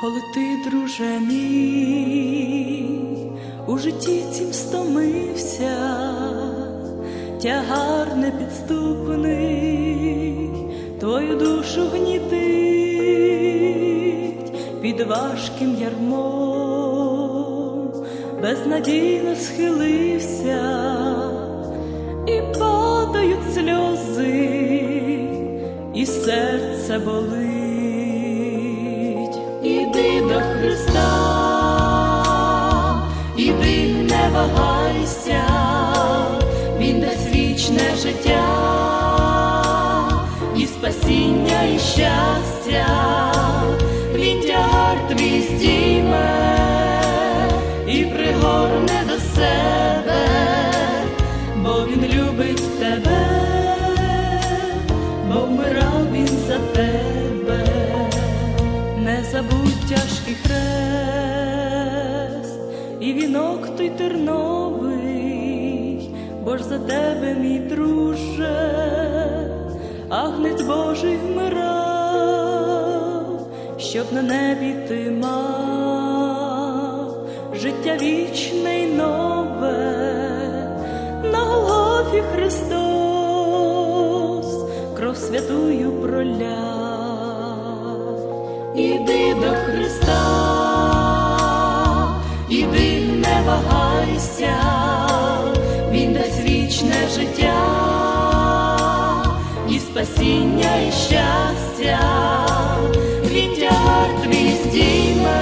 Коли ти, друже мій, у житті цім стомився, тягар непідступний, твою душу гнітить під важким ярмом, безнадійно схилився і падають сльози, і серце болить. Не вагайся, Він дасть вічне життя, і спасіння, і щастя, Він тягар твій здійме і пригорне до себе, бо Він любить тебе, бо вмирав він за тебе. Не забудь тяжкий хрест і вінок той терновий, бо ж за тебе, мій друже, агнець Божий вмирав, щоб на небі ти мав життя вічне й нове, на Голгофі Христос, кров святую проляв. Іди до Христа, вагайся, Він дасть вічне життя, і спасіння, і щастя, Він твій здійме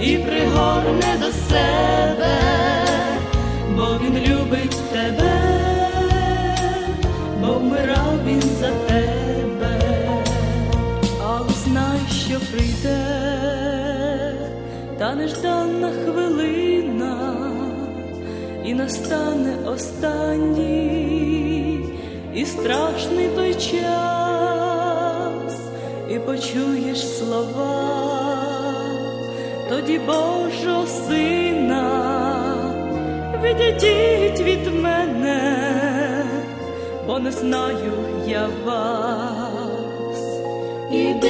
і пригорне до себе, бо Він любить тебе, бо вмирав він за тебе. Але знай, що прийде та нежданна хвилина, і настане останній і страшний той час, і почуєш слова тоді Божого Сина, відійдіть від мене, бо не знаю я вас. Іди